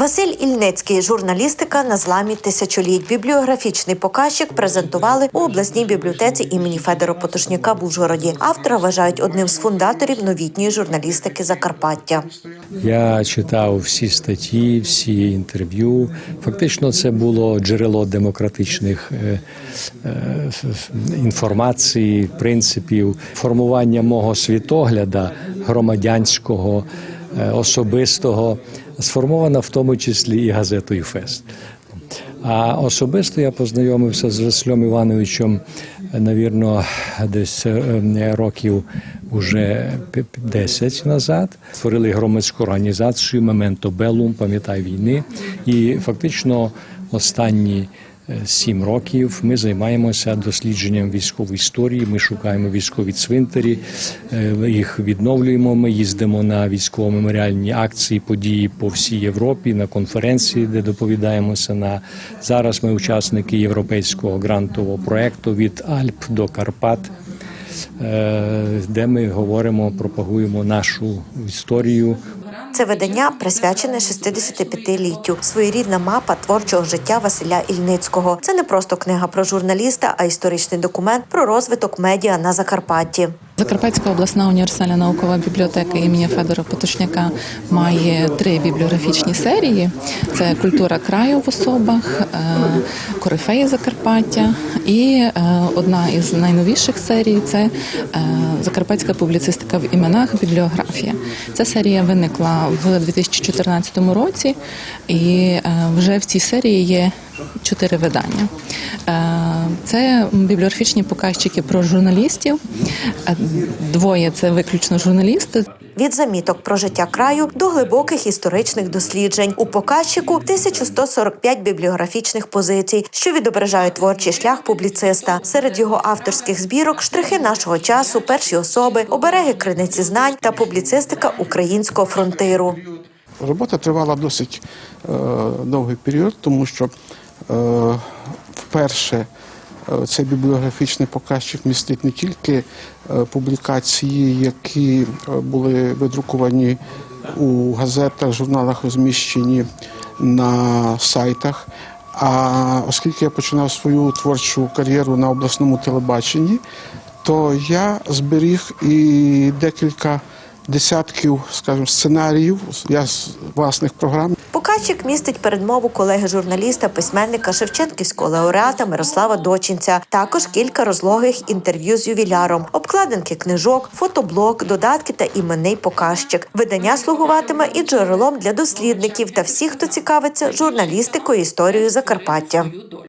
Василь Ільницький, журналістика на зламі тисячоліть. Бібліографічний показчик презентували у обласній бібліотеці імені Федора Потушняка в Ужгороді. Автора вважають одним з фундаторів новітньої журналістики Закарпаття. Я читав всі статті, всі інтерв'ю. Фактично, це було джерело демократичних е, е, інформації, принципів, формування мого світогляда громадянського, особистого, сформована в тому числі і газетою Фест. А особисто я познайомився з Василем Івановичем, навірно, десь е, років уже 10 назад. Створили громадську організацію Мементо Белум, пам'ятай війни. І фактично останні е, сім років ми займаємося дослідженням військової історії. Ми шукаємо військові цвинтарі, е, їх відновлюємо. Ми їздимо на військово-меморіальні акції, події по всій Європі, на конференції, де доповідаємося на зараз. Ми учасники європейського грантового проекту від Альп до Карпат. е, Де ми говоримо, пропагуємо нашу історію, Це видання присвячене 65-літтю. Своєрідна мапа творчого життя Василя Ільницького. Це не просто книга про журналіста, а історичний документ про розвиток медіа на Закарпатті. Закарпатська обласна універсальна наукова бібліотека імені Федора Потушняка має три бібліографічні серії: це культура краю в особах, е, корифеї Закарпаття і е, одна із найновіших серій це е, закарпатська публіцистика в іменах бібліографія. Ця серія виникла в 2014 році, і вже в цій серії є чотири видання. Е, Це бібліографічні показчики про журналістів. Е, Двоє це виключно журналісти. Від заміток про життя краю до глибоких історичних досліджень у показчику 1145 бібліографічних позицій, що відображають творчий шлях публіциста. Серед його авторських збірок штрихи нашого часу, перші особи, обереги криниці знань та публіцистика українського фронтиру. Робота тривала досить е, довгий період, тому що вперше е, цей бібліографічний показчик містить не тільки е, публікації, які е, були видруковані у газетах, журналах, розміщені на сайтах. А оскільки я починав свою творчу кар'єру на обласному телебаченні, то я зберіг і декілька десятків, скажімо, сценаріїв я з власних програм. Показчик містить передмову колеги журналіста, письменника Шевченківського лауреата Мирослава Дочинця. Також кілька розлогих інтерв'ю з ювіляром, обкладинки книжок, фотоблок, додатки та іменний показчик. Видання слугуватиме і джерелом для дослідників та всіх, хто цікавиться журналістикою історією Закарпаття.